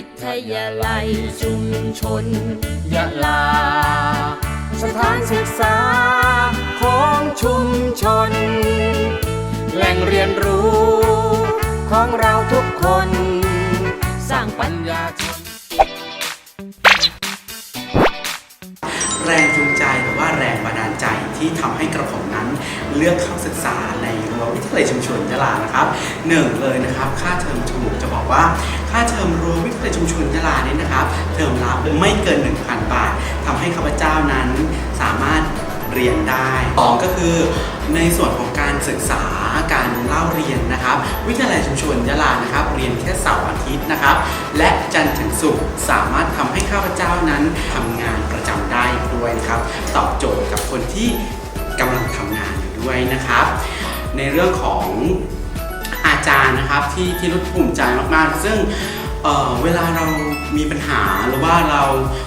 ิทยาลัยชุมชนยะลา สถานศึกษาของชุมชน แหล่งเรียนรู้ของเราทุกคน สร้างปัญญาชนแรงจูงใจหรือว่าแรงบันดาลใจ ที่ทำให้กระผมนั้นเลือกเข้าศึกษาในรั้ววิทยาลัยชุมชนยะลานะครับหนึ่งเลยนะครับ ค่าเทอมถูกจะบอกว่า ค่าเทอมรั้ววิทยาลัยชุมชนยะลานี่นะครับ เทอมละไม่เกิน 1,000 บาททำให้ข้าพเจ้านั้นสามารถเรียนได้สองก็คือในส่วนของการศึกษาการเล่าเรียนนะครับ วิทยาลัยชุมชนยะลานะครับ เรียนแค่เสาร์อาทิตย์นะครับ และจันทร์ถึงศุกร์ ที่กำลังทำงานอยู่ด้วยนะครับ ในเรื่องของอาจารย์นะครับที่ที่รุดภูมิใจมากๆ ซึ่งเเวลาเรามีปัญหาหรือว่าเรา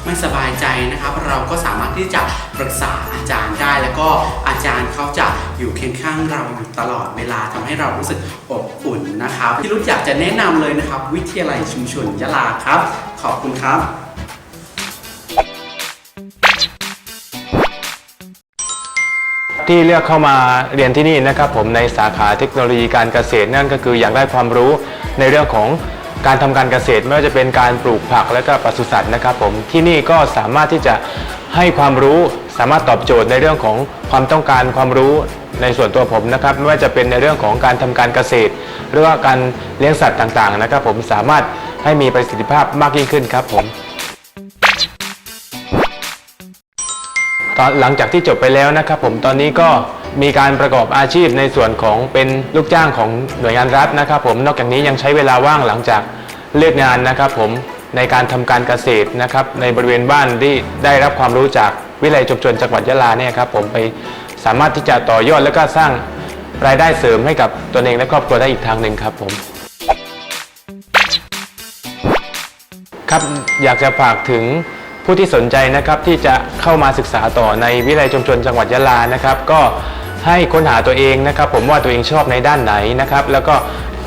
ไม่สบายใจนะครับ เราก็สามารถที่จะปรึกษาอาจารย์ได้ แล้วก็อาจารย์เขาจะอยู่เคียงข้างเราอยู่ตลอดเวลาทำให้เรารู้สึกอบอุ่นนะครับ ที่รุดอยากจะแนะนำเลยนะครับ วิทยาลัยชุมชนยะลาครับ ขอบคุณครับ ที่เลือกเข้ามาเรียนที่นี่นะครับผมในสาขาเทคโนโลยีการเกษตรนั่นก็คืออยากได้ความรู้ในเรื่องของการทำการเกษตรไม่ว่าจะเป็นการปลูกผักและก็ปศุสัตว์นะครับผมที่นี่ก็สามารถที่จะให้ความรู้สามารถตอบโจทย์ในเรื่องของความต้องการความรู้ในส่วนตัวผมนะครับไม่ว่าจะเป็นในเรื่องของการทำการเกษตร หรือว่าการเลี้ยงสัตว์ต่างๆนะครับผมสามารถให้มีประสิทธิภาพมากยิ่งขึ้นครับผม ตอนหลังจากที่จบไปแล้วนะครับผมตอนนี้ก็มีการประกอบอาชีพในส่วนของเป็นลูกจ้างของหน่วยงานรัฐนะครับผมนอกจากนี้ยังใช้เวลาว่างหลังจากเลิกงานนะครับผมในการทำการเกษตรนะครับในบริเวณบ้านที่ได้รับความรู้จากวิทยาลัยชุมชนจังหวัดยะลาเนี่ยครับผมไปสามารถที่จะต่อยอดและก็สร้างรายได้เสริมให้กับตนเองและครอบครัวได้อีกทางหนึ่งครับผมครับอยากจะฝากถึง ผู้ที่สนใจนะครับที่จะเข้ามาศึกษาต่อในวิทยาลัยชุมชนจังหวัดยะลานะครับ ก็ให้ค้นหาตัวเองนะครับ ผมว่าตัวเองชอบในด้านไหนนะครับ แล้วก็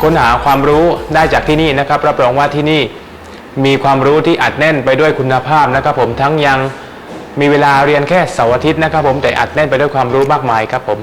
ค้นหาความรู้ได้จากที่นี่นะครับ รับรองว่าที่นี่มีความรู้ที่อัดแน่นไปด้วยคุณภาพนะครับ ผมทั้งยังมีเวลาเรียนแค่เสาร์อาทิตย์นะครับ ผมแต่อัดแน่นไปด้วยความรู้มากมายครับผม